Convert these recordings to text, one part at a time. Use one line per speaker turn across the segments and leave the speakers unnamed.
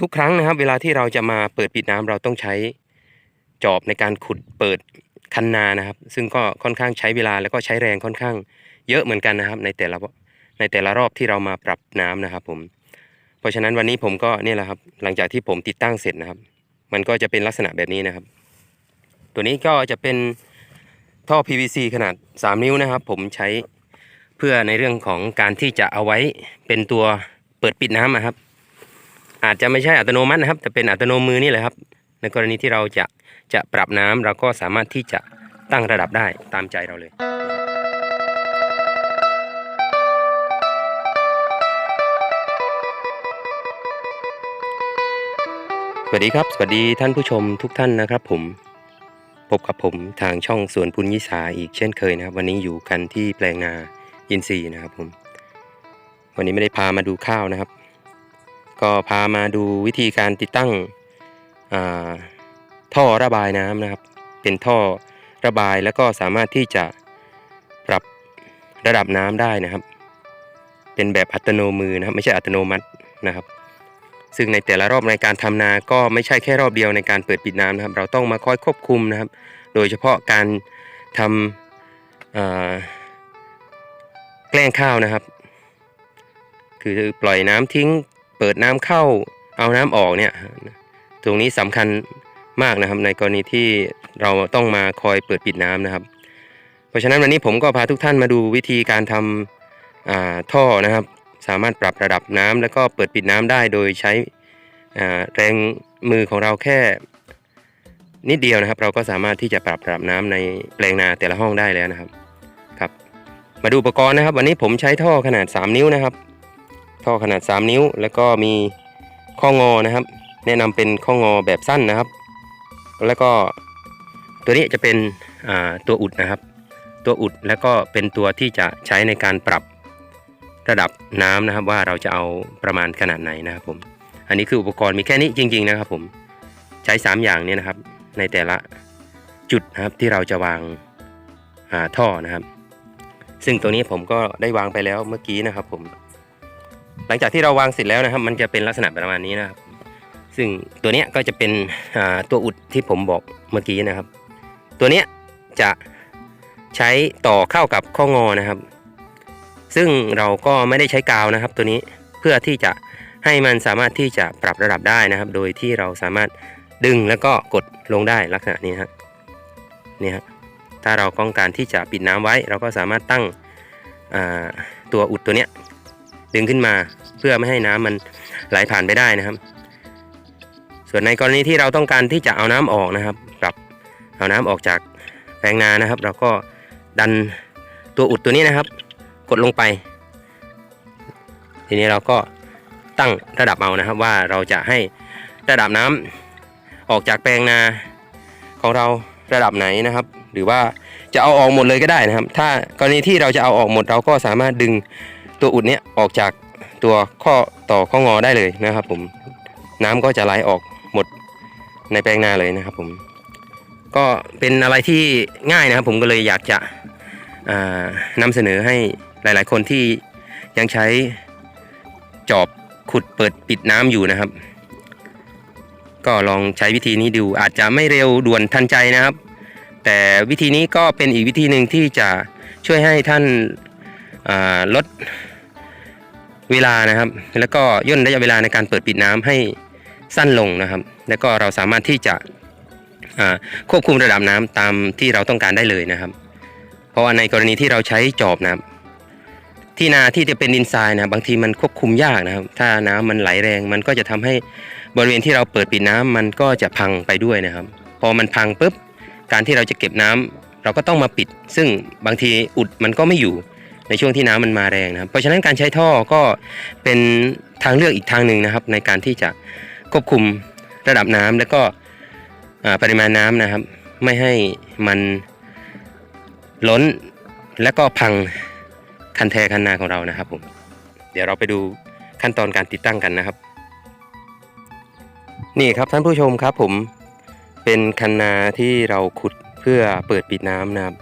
ทุกครั้งนะครับ เวลาที่เราจะมาเปิดปิดน้ำเราต้องใช้จอบในการขุดเปิดคันนานะครับ ซึ่งก็ค่อนข้างใช้เวลาแล้วก็ใช้แรงค่อนข้างเยอะเหมือนกันนะครับ ในแต่ละในแต่ละรอบที่เรามาปรับน้ำนะครับ ผม เพราะฉะนั้นวันนี้ผมก็เนี่ยแหละครับ หลังจากที่ผมติดตั้งเสร็จนะครับ มันก็จะเป็นลักษณะแบบนี้นะครับ ตัวนี้ก็จะเป็นท่อ PVC ขนาด 3 นิ้วนะครับ ผมใช้เพื่อในเรื่องของการที่จะเอาไว้เป็นตัวเปิดปิดน้ำนะครับ อาจจะไม่ใช่อัตโนมัตินะครับ แต่เป็นอัตโนมือนี่แหละครับ ในกรณีที่เราจะจะปรับน้ำเราก็สามารถที่จะตั้งระดับได้ตามใจเราเลยสวัสดีครับ สวัสดีท่านผู้ชมทุกท่านนะครับ ผมพบกับผมทางช่องสวนปุญยิสาอีกเช่นเคยนะครับ วันนี้อยู่กันที่แปลงนาอินทรีย์นะครับผมวันนี้ไม่ได้พามาดูข้าวนะครับ ก็พามาดูวิธีการติดตั้งท่อระบายน้ำนะครับ เป็นท่อระบายแล้วก็สามารถที่จะปรับระดับน้ำได้นะครับ เป็นแบบอัตโนมือนะครับไม่ใช่อัตโนมัตินะครับ ซึ่งในแต่ละรอบในการทำนาก็ไม่ใช่แค่รอบเดียวในการเปิดปิดน้ำนะครับ เราต้องมาคอยควบคุมนะครับ โดยเฉพาะการทำแกล้งข้าวนะครับ คือปล่อยน้ำทิ้ง เปิดน้ำเข้าเอาน้ำออกเนี่ยตรงนี้สำคัญมากนะครับ ในกรณีที่เราต้องมาคอยเปิดปิดน้ำนะครับ เพราะฉะนั้นวันนี้ผมก็พาทุกท่านมาดูวิธีการทำอ่าท่อนะครับ สามารถปรับระดับน้ำแล้วก็เปิดปิดน้ำได้โดยใช้อ่าแรงมือของเราแค่นิดเดียวนะครับ เราก็สามารถที่จะปรับระดับน้ำในแปลงนาแต่ละห้องได้แล้วนะครับครับ มาดูอุปกรณ์นะครับ วันนี้ผมใช้ท่อขนาด 3 นิ้วนะครับ ท่อขนาด 3 นิ้ว แล้วก็มีข้องอนะครับ แนะนำเป็นข้องอแบบสั้นนะครับ แล้วก็ตัวนี้จะเป็นตัวอุดนะครับ ตัวอุดแล้วก็เป็นตัวที่จะใช้ในการปรับระดับน้ำนะครับ ว่าเราจะเอาประมาณขนาดไหนนะครับผมอันนี้คืออุปกรณ์มีแค่นี้จริง ๆนะครับ ผมใช้ 3 อย่างเนี้นะครับ ในแต่ละจุดนะครับที่เราจะวางาท่อนะครับ ซึ่งตัวนี้ผมก็ได้วางไปแล้วเมื่อกี้นะครับผม หลังจากที่เราวางเสร็จแล้วนะครับ มันจะเป็นลักษณะประมาณนี้นะครับ ซึ่งตัวนี้ก็จะเป็นตัวอุดที่ผมบอกเมื่อกี้นะครับ ตัวนี้จะใช้ต่อเข้ากับข้องอนะครับ ซึ่งเราก็ไม่ได้ใช้กาวนะครับ ตัวนี้เพื่อที่จะให้มันสามารถที่จะปรับระดับได้นะครับ โดยที่เราสามารถดึงแล้วก็กดลงได้ลักษณะนี้ฮะนี่ฮะถ้าเราต้องการที่จะปิดน้ำไว้ เราก็สามารถตั้งตัวอุดตัวเนี้ย ดึงขึ้นมาเพื่อไม่ให้น้ำมันไหลผ่านไปได้นะครับ ส่วนในกรณีที่เราต้องการที่จะเอาน้ำออกนะครับปรับเอาน้ำออกจากแปลงนานะครับ เราก็ดันตัวอุดตัวนี้นะครับ กดลงไป ทีนี้เราก็ตั้งระดับเอานะครับว่าเราจะให้ระดับน้ำออกจากแปลงนาของเราระดับไหนนะครับ หรือว่าจะเอาออกหมดเลยก็ได้นะครับ ถ้ากรณีที่เราจะเอาออกหมดเราก็สามารถดึง ตัวอุดเนี้ยออกจากตัวข้อต่อข้องอได้เลยนะครับผมน้ำก็จะไหลออกหมดในแปลงนาเลยนะครับผมก็เป็นอะไรที่ง่ายนะครับผมก็เลยอยากจะอ่านำเสนอให้หลาย ๆ คนที่ยังใช้จอบขุดเปิดปิดน้ำอยู่นะครับ ก็ลองใช้วิธีนี้ดูอาจจะไม่เร็วด่วนทันใจนะครับ แต่วิธีนี้ก็เป็นอีกวิธีหนึ่งที่จะช่วยให้ท่านลด เวลานะครับ แล้วก็ย่นระยะเวลาในการเปิดปิดน้ำให้สั้นลงนะครับ แล้วก็เราสามารถที่จะควบคุมระดับน้ำตามที่เราต้องการได้เลยนะครับ เพราะว่าในกรณีที่เราใช้จอบนะครับ ที่นาที่จะเป็นดินทรายนะบางทีมันควบคุมยากนะครับ ถ้าน้ำมันไหลแรง มันก็จะทำให้บริเวณที่เราเปิดปิดน้ำมันก็จะพังไปด้วยนะครับ พอมันพังปุ๊บการที่เราจะเก็บน้ำเราก็ต้องมาปิด ซึ่งบางทีอุดมันก็ไม่อยู่ ในช่วงที่น้ำมันมาแรงนะครับ เพราะฉะนั้นการใช้ท่อก็เป็นทางเลือกอีกทางหนึ่งนะครับ ในการที่จะควบคุมระดับน้ำแล้วก็ปริมาณน้ำนะครับ ไม่ให้มันล้นแล้วก็พังคันแทคันนาของเรานะครับผมเดี๋ยวเราไปดูขั้นตอนการติดตั้งกันนะครับ นี่ครับท่านผู้ชมครับผมเป็นคันนาที่เราขุดเพื่อเปิดปิดน้ำนะครับ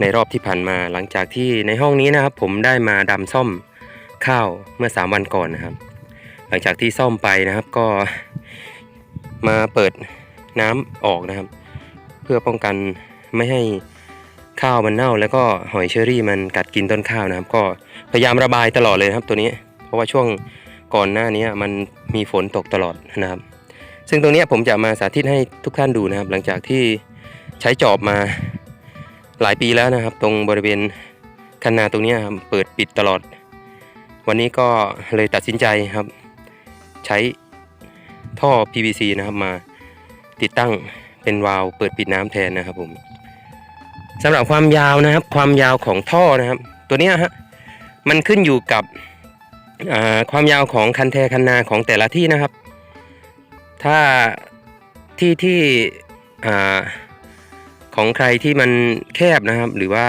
ในรอบที่ผ่านมาหลังจากที่ในห้องนี้นะครับ ผมได้มาดำซ่อมข้าวเมื่อ 3 วันก่อนนะครับ หลังจากที่ซ่อมไปนะครับก็มาเปิดน้ำออกนะครับ เพื่อป้องกันไม่ให้ข้าวมันเน่า แล้วก็หอยเชอรี่มันกัดกินต้นข้าวนะครับ ก็พยายามระบายตลอดเลยครับตัวนี้ เพราะว่าช่วงก่อนหน้านี้มันมีฝนตกตลอดนะครับ ซึ่งตรงนี้ผมจะมาสาธิตให้ทุกท่านดูนะครับ หลังจากที่ใช้จอบมา หลายปีแล้วนะครับ ตรงบริเวณคันนาตรงนี้ครับเปิดปิดตลอด วันนี้ก็เลยตัดสินใจครับ ใช้ท่อ PVC นะครับมาติดตั้งเป็นวาล์วเปิดปิดน้ำแทนนะครับผมสำหรับความยาวนะครับ ความยาวของท่อนะครับ ตัวนี้ฮะมันขึ้นอยู่กับความยาวของคันแทคันนาของแต่ละที่นะครับ ถ้าที่ที่อ่า ของใครที่มันแคบนะครับ หรือว่า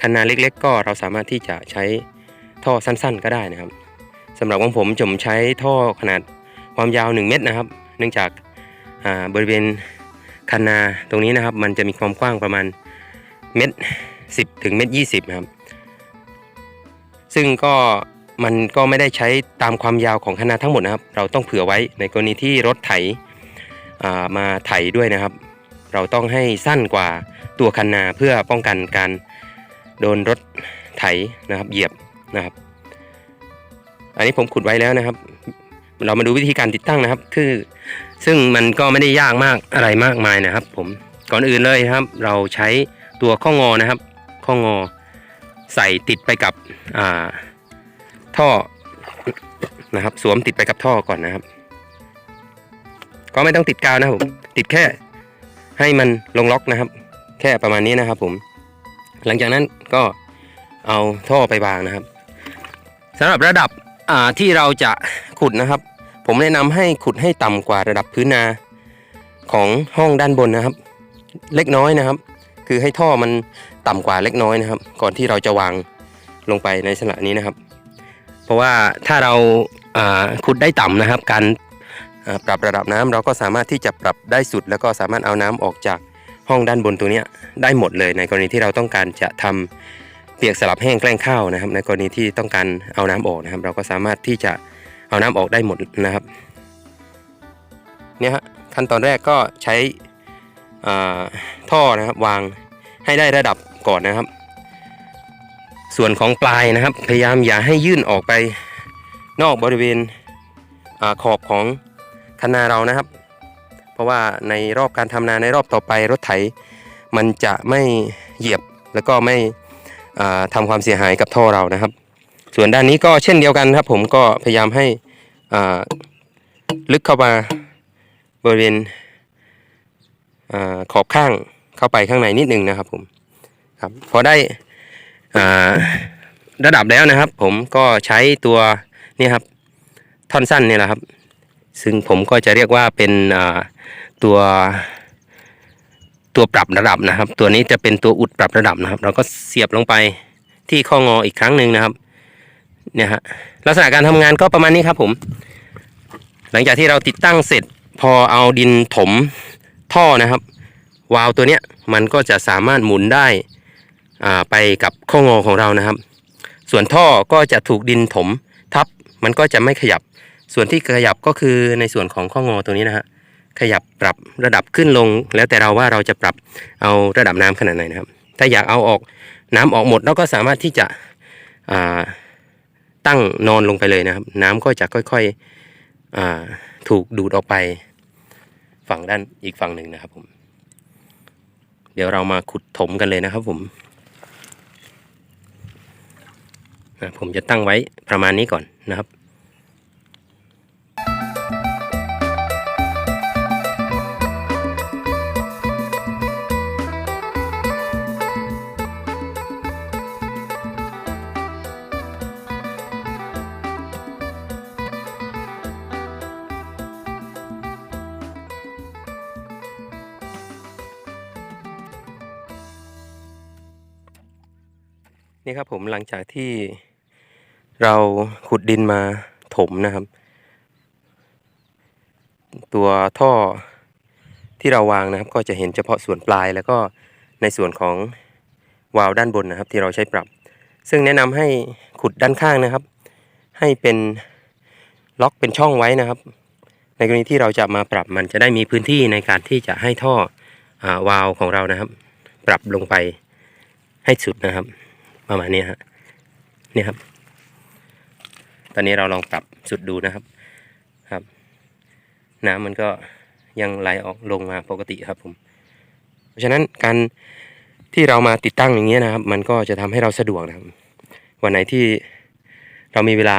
คันนาเล็กๆ ก็เราสามารถที่จะใช้ท่อสั้นๆ ก็ได้นะครับสำหรับของผมผมใช้ท่อขนาดความยาว 1 เมตรนะครับ เนื่องจากาบริเวณคันนาตรงนี้นะครับ มันจะมีความกว้างประมาณเมตรสิบถึงเมตรยี่สิบนะครับ ซึ่งก็มันก็ไม่ได้ใช้ตามความยาวของคันนาทั้งหมดนะครับ เราต้องเผื่อไว้ในกรณีที่รถไถามาไถด้วยนะครับ เราต้องให้สั้นกว่าตัวคันนาเพื่อป้องกันการโดนรถไถนะครับ เหยียบนะครับ อันนี้ผมขุดไว้แล้วนะครับ เรามาดูวิธีการติดตั้งนะครับ คือ ซึ่งมันก็ไม่ได้ยากมากอะไรมากมายนะครับ ผมก่อนอื่นเลยครับ เราใช้ตัวข้องอนะครับ ข้องอใส่ติดไปกับท่อนะครับ สวมติดไปกับท่อก่อนนะครับ ก็ไม่ต้องติดกาวนะครับผมติดแค่ ให้มันลงล็อกนะครับ แค่ประมาณนี้นะครับผม หลังจากนั้นก็เอาท่อไปวางนะครับสำหรับระดับที่เราจะขุดนะครับ ผมแนะนำให้ขุดให้ต่ำกว่าระดับพื้นนาของห้องด้านบนนะครับ เล็กน้อยนะครับ คือให้ท่อมันต่ำกว่าเล็กน้อยนะครับ ก่อนที่เราจะวางลงไปในสระนี้นะครับ เพราะว่าถ้าเราขุดได้ต่ำนะครับ การ ปรับระดับน้ำเราก็สามารถที่จะปรับได้สุด แล้วก็สามารถเอาน้ำออกจากห้องด้านบนตัวนี้ได้หมดเลย ในกรณีที่เราต้องการจะทำเปียกสลับแห้งแกล้งข้าวนะครับ ในกรณีที่ต้องการเอาน้ำออกนะครับ เราก็สามารถที่จะเอาน้ำออกได้หมดนะครับเนี่ยฮะขั้นตอนแรกก็ใช้ท่อนะครับวางให้ได้ระดับก่อนนะครับ ส่วนของปลายนะครับ พยายามอย่าให้ยื่นออกไปนอกบริเวณอขอบของ คันาเรานะครับ เพราะว่าในรอบการทำนาในรอบต่อไปรถไถ มันจะไม่เหยียบแล้วก็ไม่อ่าทำความเสียหายกับท่อเรานะครับ ส่วนด้านนี้ก็เช่นเดียวกันครับ ผมก็พยายามให้ลึกเข้ามาบริเวณอขอบข้างเข้าไปข้างในนิดนึงนะครับผมครับพอได้ระดับแล้วนะครับ ผมก็ใช้ตัวนี่ครับท่อนสั้นนี่แหละครับ ซึ่งผมก็จะเรียกว่าเป็นตัวตัวปรับระดับนะครับ ตัวนี้จะเป็นตัวอุดปรับระดับนะครับ เราก็เสียบลงไปที่ข้องออีกครั้งหนึ่งนะครับเนี่ยฮะลักษณะการทำงานก็ประมาณนี้ครับผม หลังจากที่เราติดตั้งเสร็จพอเอาดินถมท่อนะครับ วาล์วตัวเนี้ยมันก็จะสามารถหมุนได้อ่าไปกับข้องอของเรานะครับ ส่วนท่อก็จะถูกดินถมทับมันก็จะไม่ขยับ ส่วนที่ขยับก็คือในส่วนของข้องอตัวนี้นะฮะขยับปรับระดับขึ้นลง แล้วแต่เราว่าเราจะปรับเอาระดับน้ำขนาดไหนนะครับ ถ้าอยากเอาออกน้ำออกหมดเราก็สามารถที่จะตั้งนอนลงไปเลยนะครับ น้ำก็จะค่อยๆถูกดูดออกไปฝั่งด้านอีกฝั่งหนึ่งนะครับผม เดี๋ยวเรามาขุดถมกันเลยนะครับผมผมจะตั้งไว้ประมาณนี้ก่อนนะครับ นี่ครับผมหลังจากที่เราขุดดินมาถมนะครับ ตัวท่อที่เราวางนะครับ ก็จะเห็นเฉพาะส่วนปลายแล้วก็ในส่วนของวาล์วด้านบนนะครับ ที่เราใช้ปรับ ซึ่งแนะนำให้ขุดด้านข้างนะครับ ให้เป็นล็อกเป็นช่องไว้นะครับ ในกรณีที่เราจะมาปรับมันจะได้มีพื้นที่ในการที่จะให้ท่ออาวาล์วของเรานะครับ ปรับลงไปให้สุดนะครับ ประมาณนี้ฮะนี่ครับ ตอนนี้เราลองปรับสุดดูนะครับ ครับ น้ำมันก็ยังไหลออกลงมาปกติครับผม เพราะฉะนั้นการที่เรามาติดตั้งอย่างเงี้ยนะครับ มันก็จะทำให้เราสะดวกนะครับ วันไหนที่เรามีเวลา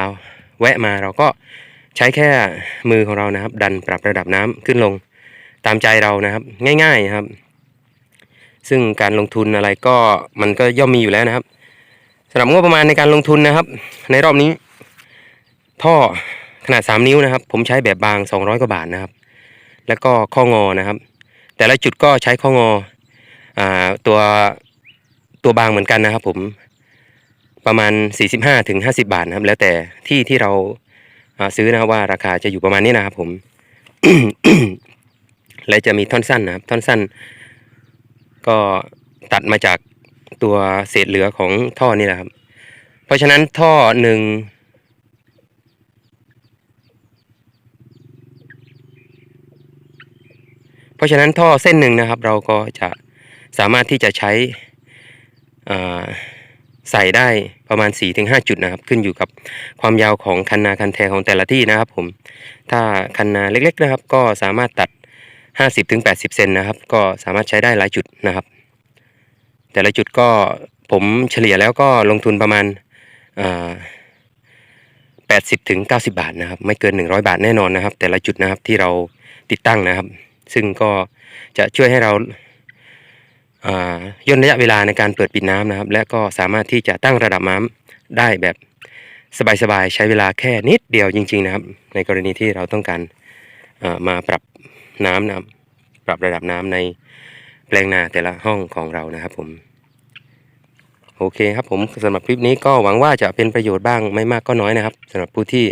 แวะมาเราก็ใช้แค่มือของเรานะครับ ดันปรับระดับน้ำขึ้นลงตามใจเรานะครับ ง่าย ๆครับ ซึ่งการลงทุนอะไรก็มันก็ย่อมมีอยู่แล้วนะครับ สำหรับงบประมาณในการลงทุนนะครับ ในรอบนี้ ท่อขนาด 3 นิ้วนะครับ ผมใช้แบบบาง 200 กว่าบาทนะครับ แล้วก็ข้องอนะครับ แต่ละจุดก็ใช้ข้องออตัวตัวบางเหมือนกันนะครับ ผมประมาณ 45ถึง50 บาทนะครับ แล้วแต่ที่ที่เราอ่าซื้อนะครับว่าราคาจะอยู่ประมาณนี้นะครับ ผม และจะมีท่อนสั้นนะครับ ท่อนสั้น ก็ตัดมาจาก ตัวเศษเหลือของท่อนี่แหละครับ เพราะฉะนั้นท่อหนึ่งเพราะฉะนั้นท่อเส้นหนึ่งนะครับ เราก็จะสามารถที่จะใช้ใส่ได้ประมาณ 4-5 จุดนะครับ ขึ้นอยู่กับความยาวของคันนาคันแทของแต่ละที่นะครับผม ถ้าคันนาเล็กๆนะครับ ก็สามารถตัด 50-80 เซนนะครับ ก็สามารถใช้ได้หลายจุดนะครับ แต่ละจุดก็ผมเฉลี่ยแล้วก็ลงทุนประมาณอ่า80ถึง90บาทนะครับ ไม่เกิน100บาทแน่นอนนะครับ แต่ละจุดนะครับที่เราติดตั้งนะครับ ซึ่งก็จะช่วยให้เราอาย่นระยะเวลาในการเปิดปิดน้ำนะครับ และก็สามารถที่จะตั้งระดับน้ำได้แบบสบายๆใช้เวลาแค่นิดเดียวจริง ๆนะครับ ในกรณีที่เราต้องการมาปรับน้ำนะครับปรับระดับน้ำในแปลงนาแต่ละห้องของเรานะครับผม โอเคครับผมสำหรับคลิปนี้ก็หวังว่าจะเป็นประโยชน์บ้างไม่มากก็น้อยนะครับสำหรับผู้ที่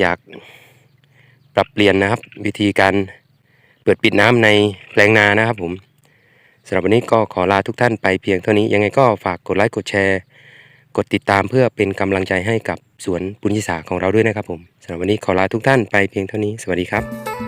อยากปรับเปลี่ยนนะครับ วิธีการเปิดปิดน้ำในแปลงนานะครับผมสำหรับวันนี้ก็ขอลาทุกท่านไปเพียงเท่านี้ยังไงก็ฝากกดไลค์กดแชร์ กดติดตามเพื่อเป็นกำลังใจให้กับสวนปุญญศาสตร์ของเราด้วยนะครับผมสำหรับวันนี้ขอลาทุกท่านไปเพียงเท่านี้สวัสดีครับ